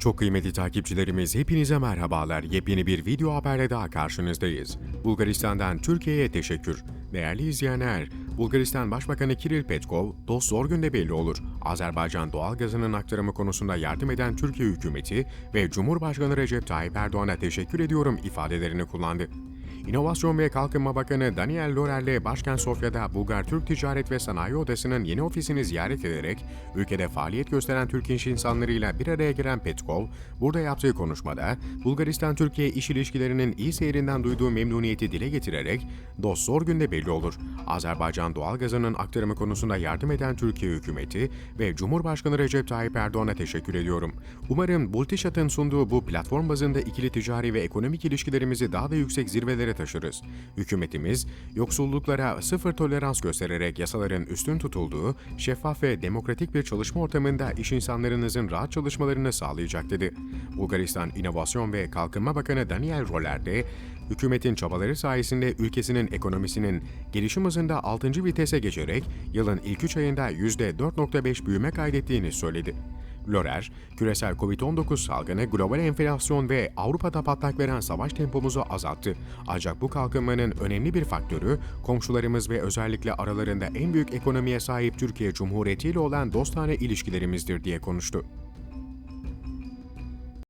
Çok kıymetli takipçilerimiz hepinize merhabalar. Yepyeni bir video haberle daha karşınızdayız. Bulgaristan'dan Türkiye'ye teşekkür. Değerli izleyenler, Bulgaristan Başbakanı Kiril Petkov, dost zor günde belli olur. Azerbaycan doğalgazının aktarımı konusunda yardım eden Türkiye hükümeti ve Cumhurbaşkanı Recep Tayyip Erdoğan'a teşekkür ediyorum ifadelerini kullandı. İnovasyon ve Kalkınma Bakanı Daniel Lorel'le başkent Sofya'da Bulgar Türk Ticaret ve Sanayi Odası'nın yeni ofisini ziyaret ederek ülkede faaliyet gösteren Türk iş insanlarıyla bir araya gelen Petkov, burada yaptığı konuşmada Bulgaristan-Türkiye iş ilişkilerinin iyi seyrinden duyduğu memnuniyeti dile getirerek dost zor günde belli olur. Azerbaycan doğalgazının aktarımı konusunda yardım eden Türkiye hükümeti ve Cumhurbaşkanı Recep Tayyip Erdoğan'a teşekkür ediyorum. Umarım Bultişat'ın sunduğu bu platform bazında ikili ticari ve ekonomik ilişkilerimizi daha da yüksek zirvelere taşırız. Hükümetimiz, yoksulluklara sıfır tolerans göstererek yasaların üstün tutulduğu, şeffaf ve demokratik bir çalışma ortamında iş insanlarınızın rahat çalışmalarını sağlayacak dedi. Bulgaristan İnovasyon ve Kalkınma Bakanı Daniel Roller de, hükümetin çabaları sayesinde ülkesinin ekonomisinin gelişim hızında 6. vitese geçerek yılın ilk 3 ayında %4.5 büyüme kaydettiğini söyledi. Lorer, küresel Covid-19 salgını, global enflasyon ve Avrupa'da patlak veren savaş tempomuzu azalttı. Ancak bu kalkınmanın önemli bir faktörü, komşularımız ve özellikle aralarında en büyük ekonomiye sahip Türkiye Cumhuriyeti ile olan dostane ilişkilerimizdir diye konuştu.